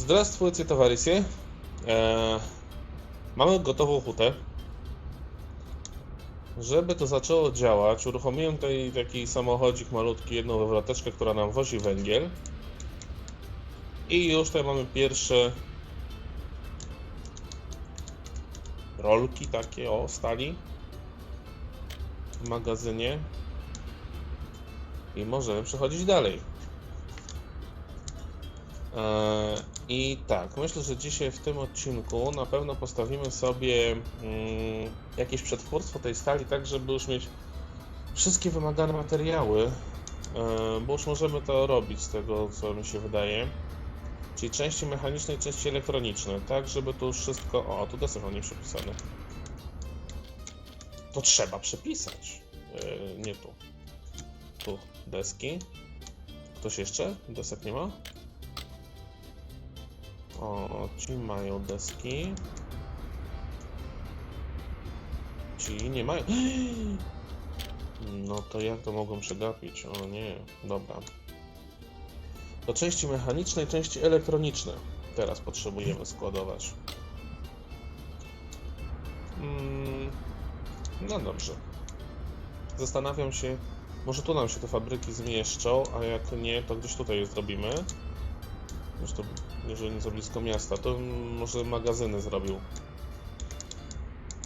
Здравствуйте, товарищи. E, mamy gotową hutę. Żeby to zaczęło działać, uruchomiłem tutaj taki samochodzik malutki, jedną wywroteczkę, która nam wozi węgiel. I już tutaj mamy pierwsze rolki takie, o, stali w magazynie. I możemy przechodzić dalej. Eee, i tak, myślę, że dzisiaj w tym odcinku na pewno postawimy sobie mm, jakieś przetwórstwo tej stali, tak żeby już mieć wszystkie wymagane materiały, eee, bo już możemy to robić z tego, co mi się wydaje. Czyli części mechaniczne i części elektroniczne, tak żeby tu już wszystko... O, tu desek mam nie przepisany. To trzeba przepisać. Eee, nie tu. Tu deski. Ktoś jeszcze? Desek nie ma? O, ci mają deski. Ci nie mają. No to jak to mogą przegapić? O nie, dobra. To części mechaniczne i części elektroniczne teraz potrzebujemy składować. Mm, no dobrze. Zastanawiam się, może tu nam się te fabryki zmieszczą, a jak nie, to gdzieś tutaj je zrobimy. Zresztą, jeżeli nie za blisko miasta, to może magazyny zrobił.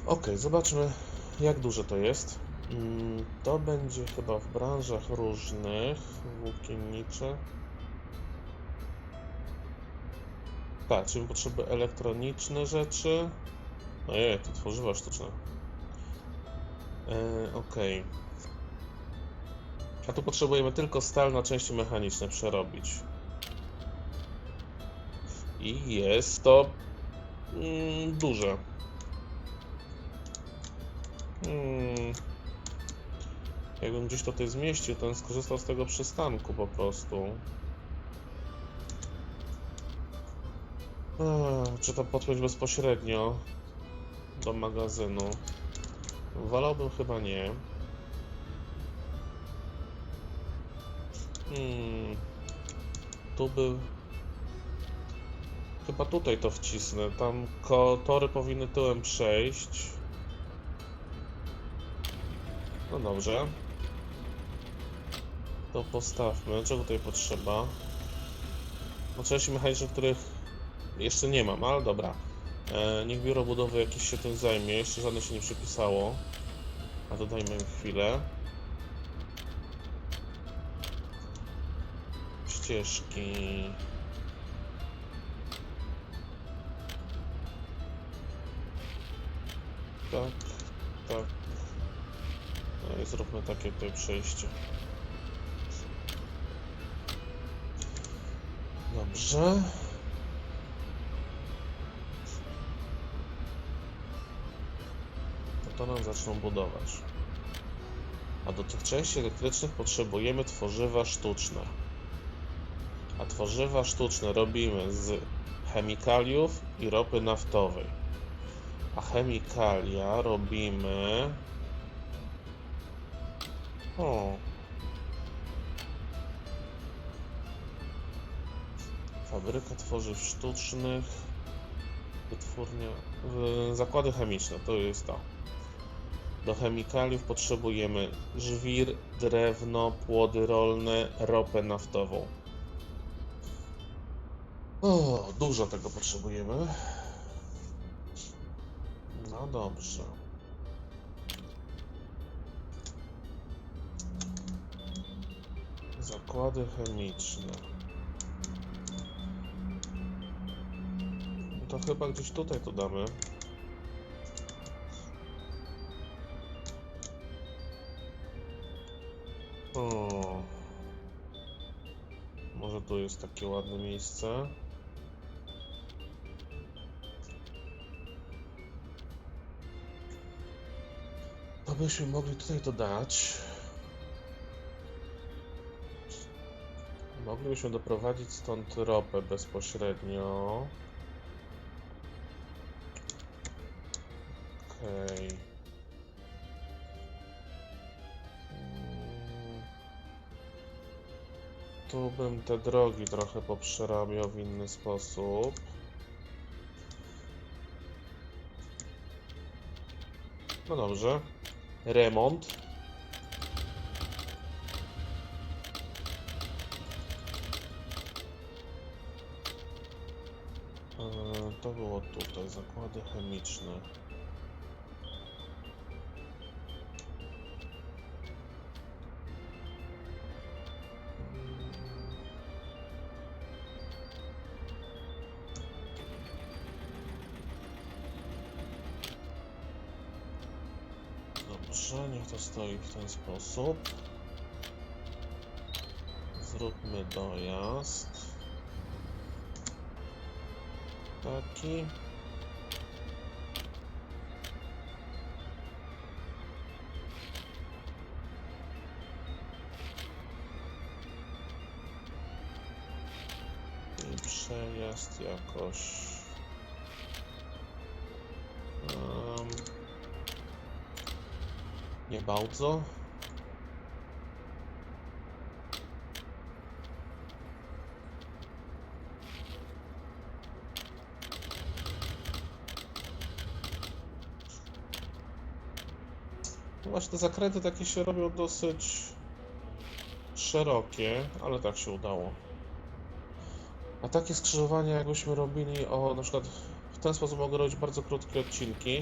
Ok, zobaczmy jak duże to jest. Mm, To będzie chyba w branżach różnych. Włókiennicze. Tak, czyli potrzeby elektroniczne rzeczy. Ojej, to tworzywa sztuczne. E, Okej. A tu potrzebujemy tylko stal na części mechaniczne przerobić. I jest to mm, duże. Mm. Jakbym gdzieś tutaj zmieścił, to bym skorzystał z tego przystanku po prostu. Eee, czy to podpiąć bezpośrednio do magazynu? Wolałbym chyba nie. Hmm. Tu by Chyba tutaj to wcisnę. Tam tory powinny tyłem przejść. No dobrze. To postawmy. Czego tutaj potrzeba? No części mechanicznych, których jeszcze nie mam, ale dobra. E, niech biuro budowy jakieś się tym zajmie. Jeszcze żadne się nie przypisało. A dodajmy im chwilę. Ścieżki. Tak, tak. No i zróbmy takie tutaj przejście. Dobrze. To to nam zaczną budować. A do tych części elektrycznych potrzebujemy tworzywa sztuczne. A tworzywa sztuczne robimy z chemikaliów i ropy naftowej. A chemikalia robimy. O. Fabryka tworzyw sztucznych. Wytwórnia. Zakłady chemiczne to jest to. Do chemikaliów potrzebujemy żwir, drewno, płody rolne, ropę naftową. O, dużo tego potrzebujemy. No dobrze. Zakłady chemiczne. To chyba gdzieś tutaj to damy. O. Może tu jest takie ładne miejsce. Byśmy mogli tutaj to dać. Moglibyśmy doprowadzić stąd ropę bezpośrednio. Okej. Mm. tu bym te drogi trochę poprzerabiał w inny sposób. No dobrze. Remont. Eee, To było tutaj, zakłady chemiczne. Ten sposób. Zróbmy dojazd. Taki. I przejazd jakoś. Nie bardzo. No Właśnie te zakręty takie się robią dosyć szerokie, ale tak się udało. A takie skrzyżowania jakbyśmy robili o na przykład w ten sposób mogę robić bardzo krótkie odcinki.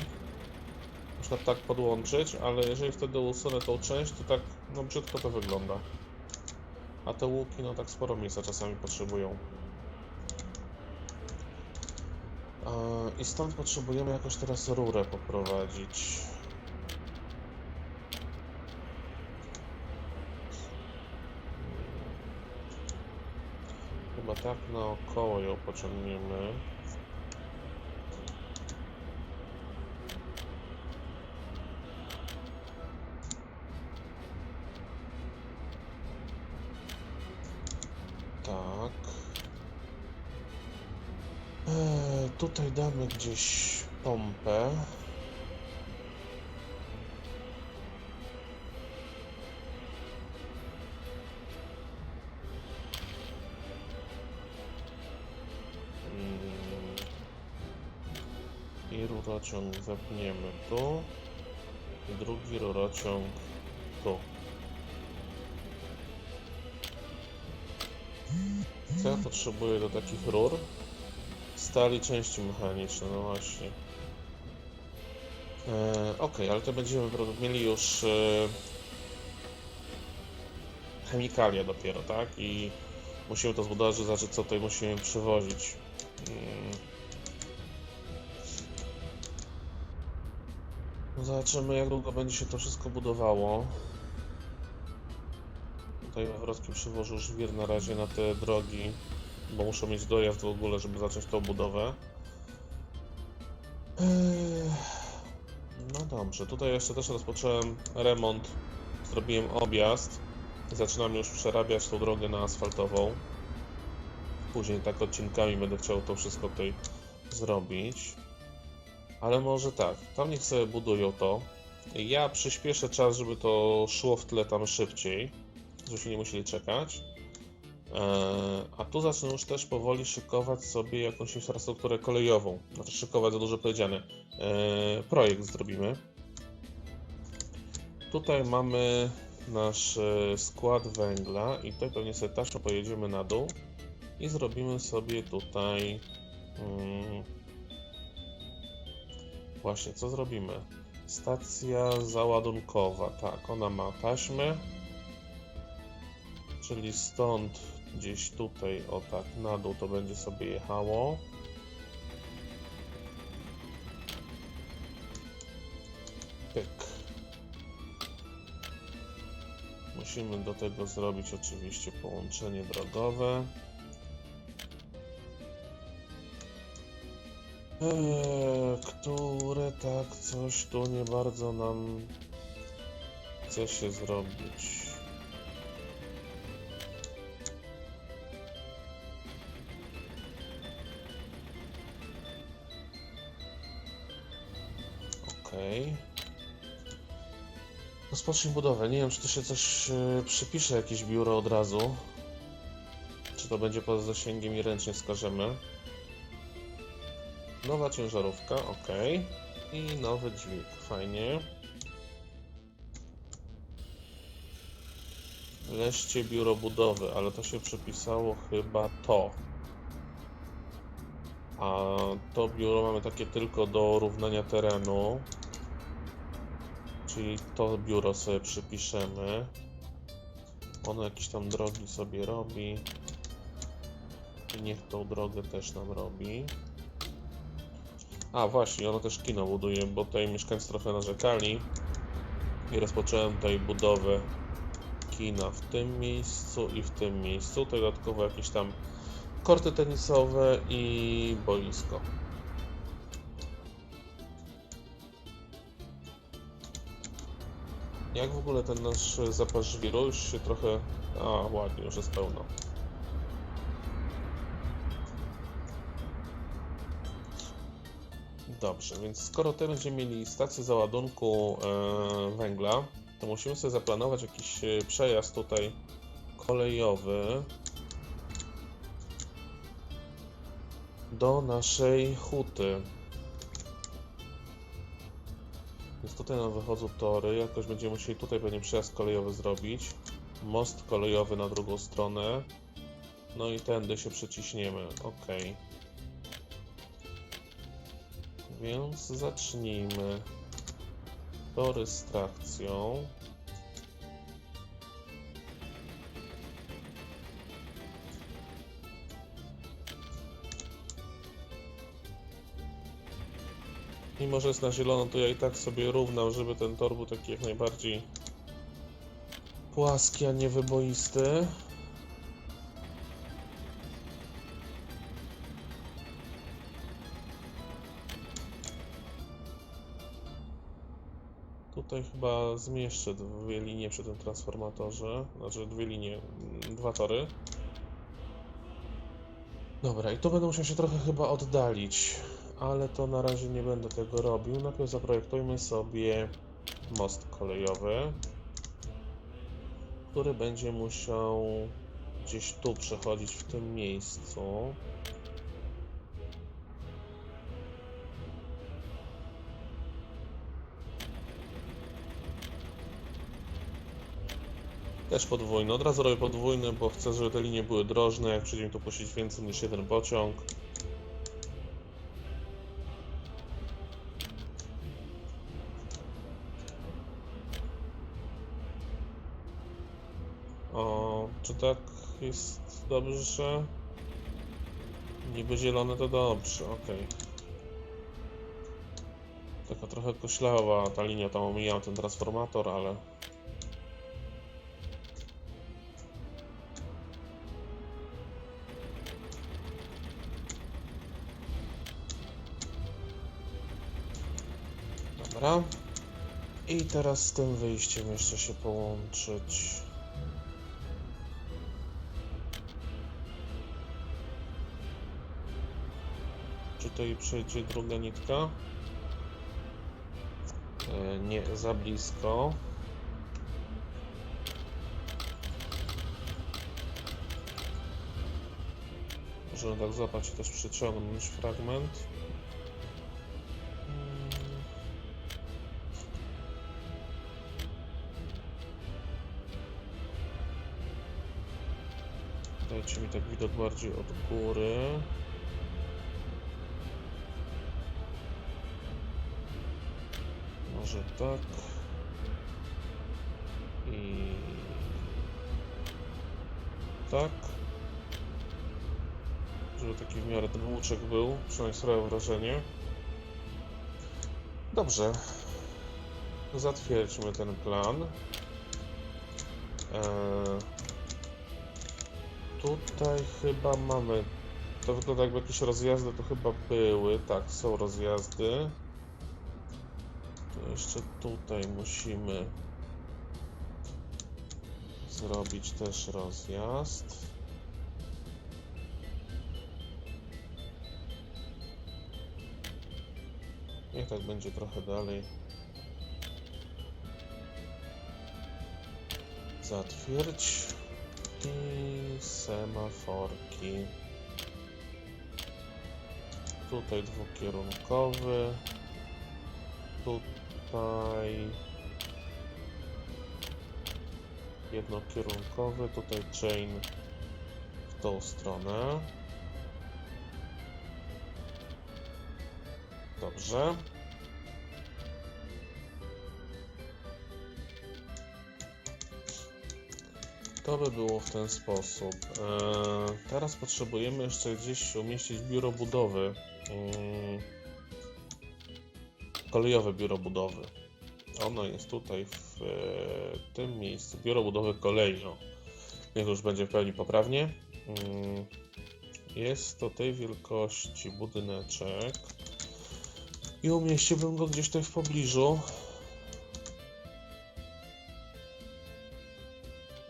Przykład tak podłączyć, ale jeżeli wtedy usunę tą część, to tak no brzydko to wygląda. A te łuki no tak sporo miejsca czasami potrzebują. Eee, I stąd potrzebujemy jakoś teraz rurę poprowadzić. Chyba tak naokoło ją pociągniemy. I rurociąg zepniemy tu. I drugi rurociąg tu. Co ja potrzebuję do takich rur? Stali części mechaniczne, no właśnie. E, ok, ale to będziemy mieli już e, chemikalia dopiero, tak? I musimy to zbudować, że znaczy co tutaj musimy przywozić. Mm. Zobaczymy jak długo będzie się to wszystko budowało. Tutaj Wawrocki przywożył żwir na razie na te drogi, bo muszą mieć dojazd w ogóle, żeby zacząć tą budowę. Eee, No dobrze, tutaj jeszcze też rozpocząłem remont, zrobiłem objazd. Zaczynam już przerabiać tą drogę na asfaltową. Później tak odcinkami będę chciał to wszystko tutaj zrobić. Ale może tak, tam niech sobie budują to. Ja przyspieszę czas, żeby to szło w tle tam szybciej, żebyśmy nie musieli czekać. Eee, a tu zacznę już też powoli szykować sobie jakąś infrastrukturę kolejową. Znaczy szykować za dużo powiedziane. Eee, projekt zrobimy. Tutaj mamy nasz e, skład węgla i tutaj pewnie sobie taśmą pojedziemy na dół i zrobimy sobie tutaj mm, właśnie co zrobimy? Stacja załadunkowa tak ona ma taśmę czyli stąd gdzieś tutaj o tak na dół to będzie sobie jechało. Pyk. Musimy do tego zrobić oczywiście połączenie drogowe. Które tak coś tu nie bardzo nam chce się zrobić. Okej. Rozpocznij budowę. Nie wiem, czy to się coś e, przypisze, jakieś biuro od razu. to będzie poza zasięgiem i ręcznie skażemy. Nowa ciężarówka, ok. I nowy dźwig, fajnie. Leszcie biuro budowy, ale to się przypisało chyba to. A to biuro mamy takie tylko do równania terenu. Czyli to biuro sobie przypiszemy. Ono jakieś tam drogi sobie robi. I niech tą drogę też nam robi. A właśnie, ono też kino buduje, bo tutaj mieszkańcy trochę narzekali. I rozpocząłem tutaj budowę kina w tym miejscu i w tym miejscu. Dodatkowo jakieś tam korty tenisowe i boisko. Jak w ogóle ten nasz zapas żwiru już się trochę... A, ładnie, już jest pełno. Dobrze, więc skoro tutaj będziemy mieli stację załadunku e, węgla, to musimy sobie zaplanować jakiś e, przejazd tutaj kolejowy do naszej huty. Więc tutaj nam wychodzą tory, jakoś będziemy musieli tutaj pewnie przejazd kolejowy zrobić. Most kolejowy na drugą stronę. No i tędy się przeciśniemy, ok. Więc zacznijmy. Tory z trakcją. Mimo, że jest na zielono, to ja i tak sobie równam, żeby ten tor był taki jak najbardziej płaski, a nie wyboisty. Tutaj chyba zmieszczę dwie linie przy tym transformatorze. Znaczy dwie linie, mm, dwa tory. Dobra, i tu będę musiał się trochę chyba oddalić, ale to na razie nie będę tego robił. Najpierw zaprojektujmy sobie most kolejowy, który będzie musiał gdzieś tu przechodzić w tym miejscu. Też podwójny. Od razu robię podwójny, bo chcę, żeby te linie były drożne. Jak przyjdzie mi tu puścić więcej niż jeden pociąg. O, czy tak jest dobrze? Niby zielone to dobrze, okej. Taka trochę koślawa ta linia, tam omijam ten transformator, ale... I teraz z tym wyjściem jeszcze się połączyć. Czy tutaj przejdzie druga nitka? E, nie, za blisko. Możemy tak złapać i też przyciągnąć fragment. Tak widok bardziej od góry. Może tak. I tak. Żeby taki w miarę ten łuczek był, przynajmniej sprawiał wrażenie. Dobrze. Zatwierdźmy ten plan. Eee, tutaj chyba mamy. To wygląda jakby jakieś rozjazdy to chyba były. Tak, są rozjazdy. To jeszcze tutaj musimy zrobić też rozjazd. Niech tak będzie trochę dalej. Zatwierdź. I semaforki. Tutaj dwukierunkowy. Tutaj jednokierunkowy. Tutaj chain w tą stronę. Dobrze. To by było w ten sposób. Eee, teraz potrzebujemy jeszcze gdzieś umieścić biuro budowy. Mm, kolejowe biuro budowy. Ono jest tutaj w e, tym miejscu. Biuro budowy kolei. O. Niech już będzie w pełni poprawnie. Mm, jest to tej wielkości budyneczek. I umieściłbym go gdzieś tutaj w pobliżu.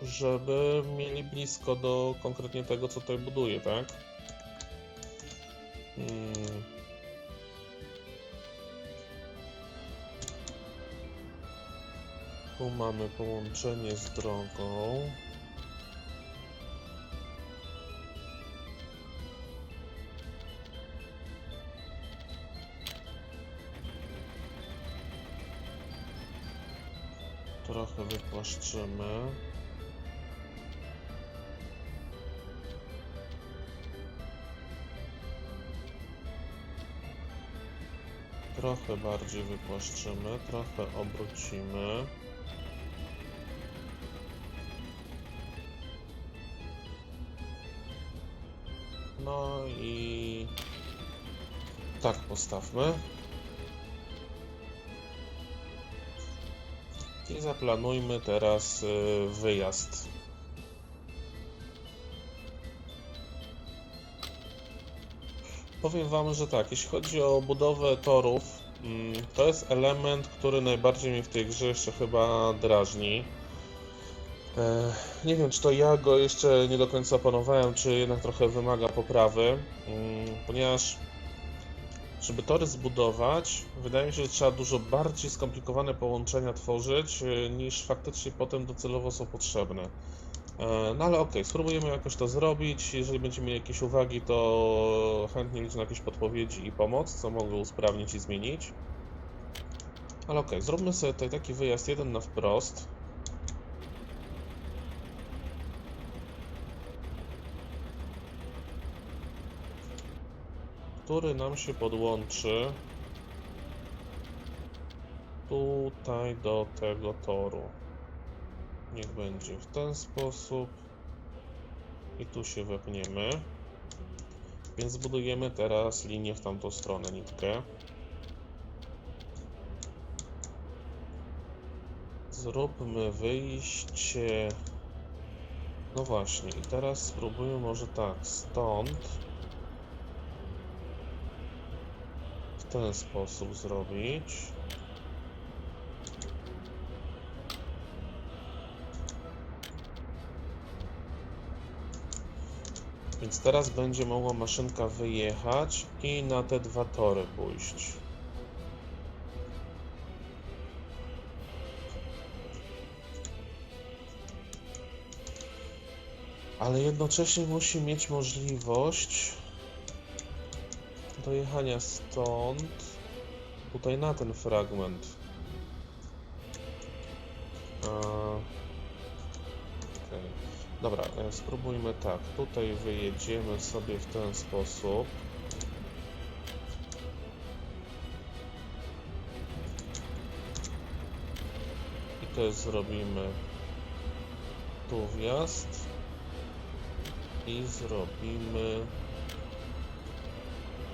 Żeby mieli blisko do konkretnie tego, co tutaj buduję, tak? Hmm. Tu mamy połączenie z drogą. Trochę wypłaszczymy. Trochę bardziej wypłaszczymy, trochę obrócimy. No i tak postawmy. I zaplanujmy teraz y, wyjazd. Powiem Wam, że tak, jeśli chodzi o budowę torów, mm, to jest element, który najbardziej mnie w tej grze jeszcze chyba drażni. E, Nie wiem, czy to ja go jeszcze nie do końca opanowałem, czy jednak trochę wymaga poprawy, mm, ponieważ żeby tory zbudować, wydaje mi się, że trzeba dużo bardziej skomplikowane połączenia tworzyć, e, niż faktycznie potem docelowo są potrzebne. E, No ale okej, spróbujemy jakoś to zrobić. Jeżeli będziemy mieli jakieś uwagi, to chętnie liczę na jakieś podpowiedzi i pomoc, co mogę usprawnić i zmienić. Ale okej, zróbmy sobie tutaj taki wyjazd jeden na wprost. Który nam się podłączy tutaj do tego toru. Niech będzie w ten sposób. I tu się wepniemy. Więc budujemy teraz linię w tamtą stronę, nitkę. Zróbmy wyjście. No właśnie, i teraz spróbujmy może tak, stąd w ten sposób zrobić. Więc teraz będzie mogła maszynka wyjechać i na te dwa tory pójść. Ale jednocześnie musi mieć możliwość dojechania stąd tutaj na ten fragment. Dobra, e, spróbujmy tak. Tutaj wyjedziemy sobie w ten sposób. I też zrobimy tu wjazd. I zrobimy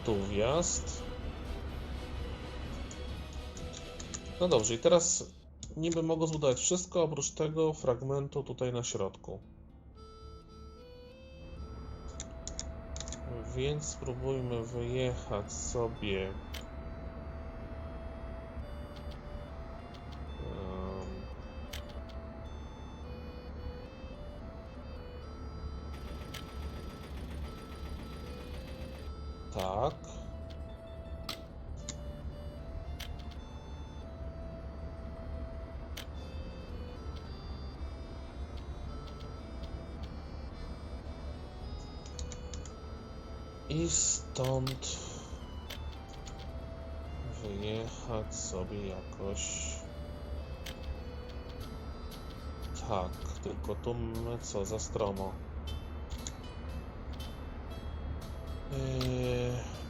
tu wjazd. No dobrze, i teraz niby mogę zbudować wszystko oprócz tego fragmentu tutaj na środku. Więc spróbujmy wyjechać sobie. Jakoś. Tak, tylko tu co za stromo. Yy...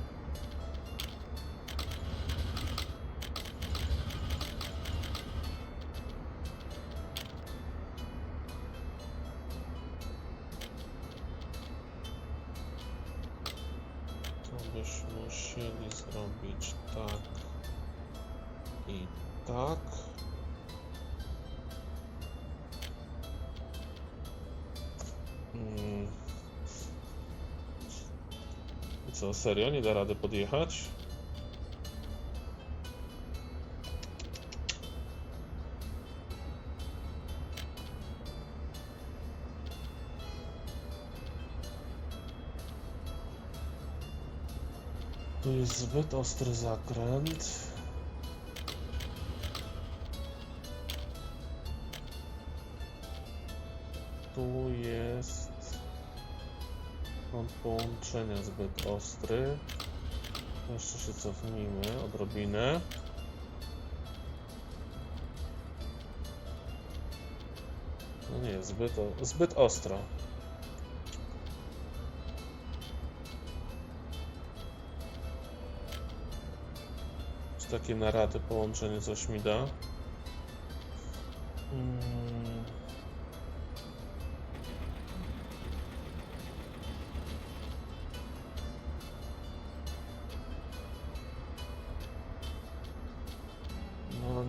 co, serio? Nie da rady podjechać? Tu jest zbyt ostry zakręt. Połączenia zbyt ostry. Jeszcze się cofnijmy odrobinę. No nie, zbyt, zbyt ostro. Czy takie narady połączenie coś mi da?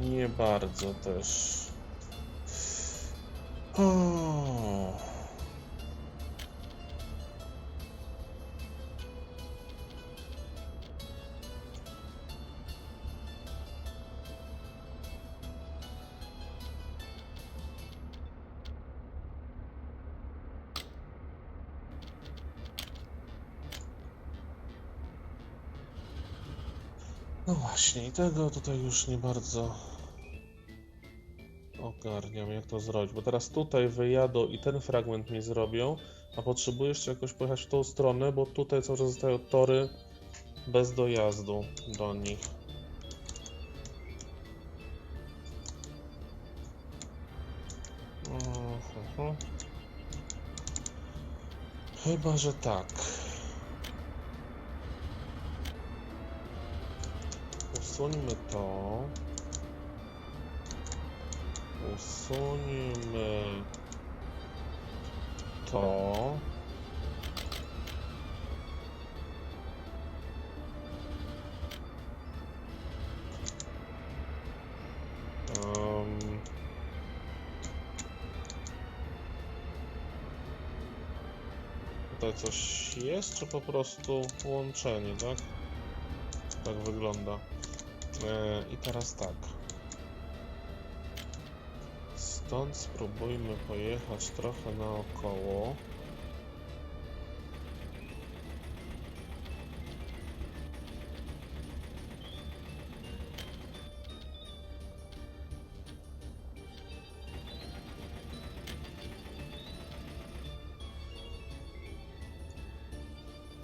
Nie bardzo też. O. No właśnie, i tego tutaj już nie bardzo ogarniam, jak to zrobić, bo teraz tutaj wyjadą i ten fragment mi zrobią, a potrzebuję jeszcze jakoś pojechać w tą stronę, bo tutaj cały czas zostają tory bez dojazdu do nich. Mhm. Chyba, że tak. Usuńmy to. Usuńmy to. Um, tutaj coś jest, czy po prostu połączenie, tak? Tak wygląda. E, I teraz tak. Stąd spróbujmy pojechać trochę naokoło.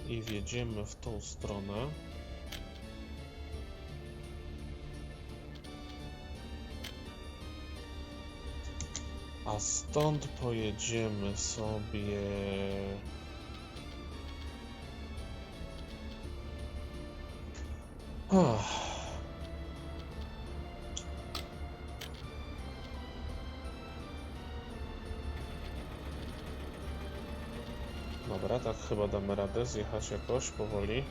I wjedziemy w tą stronę. A stąd pojedziemy sobie. Ach. Dobra, tak chyba damy radę zjechać jakoś powoli.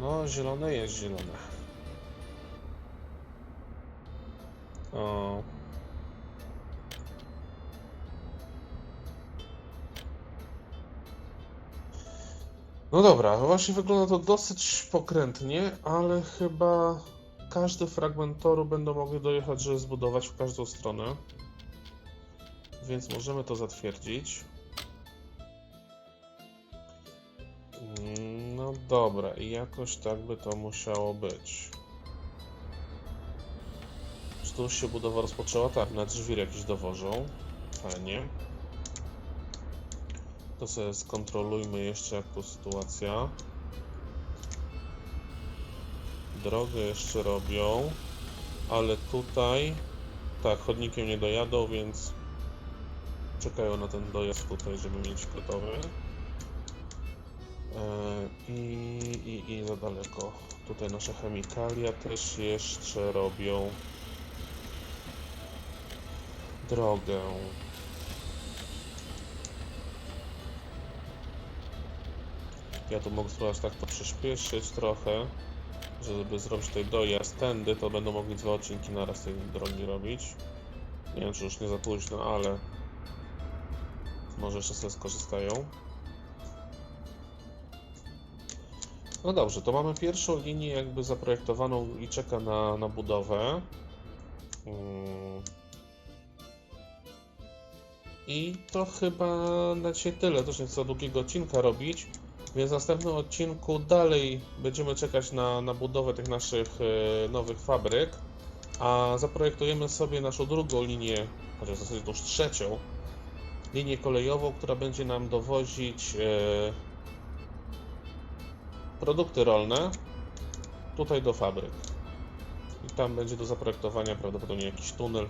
No, zielone jest zielone. O. No dobra, właśnie wygląda to dosyć pokrętnie, ale chyba każdy fragment toru będą mogli dojechać, żeby zbudować w każdą stronę. Więc możemy to zatwierdzić. Dobra, i jakoś tak by to musiało być. tu się budowa rozpoczęła. Tak, na drzwi jakieś dowożą. Fajnie. To sobie skontrolujmy jeszcze jak tu sytuacja. Drogę jeszcze robią, ale tutaj tak, chodnikiem nie dojadą, więc czekają na ten dojazd tutaj, żeby mieć gotowy. E, I, i, za daleko. Tutaj nasze chemikalia też jeszcze robią drogę. Ja tu mogę spróbować tak to przyspieszyć trochę, żeby zrobić tutaj dojazd tędy, to będą mogli dwa odcinki naraz tej drogi robić. Nie wiem, czy już nie za późno, ale może jeszcze sobie skorzystają. No dobrze, to mamy pierwszą linię jakby zaprojektowaną i czeka na, na budowę. Mm. I to chyba na dzisiaj tyle. Też nie chcę długiego odcinka robić, więc w następnym odcinku dalej będziemy czekać na, na budowę tych naszych e, nowych fabryk, a zaprojektujemy sobie naszą drugą linię, chociaż w zasadzie już trzecią, linię kolejową, która będzie nam dowozić e, produkty rolne tutaj do fabryk. I tam będzie do zaprojektowania prawdopodobnie jakiś tunel.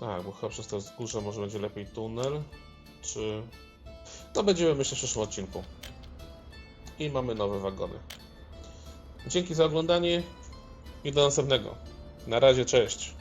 Tak, bo chyba przez to wzgórze może będzie lepiej tunel, czy... No będziemy myśleć w przyszłym odcinku. I mamy nowe wagony. Dzięki za oglądanie i do następnego. Na razie, cześć.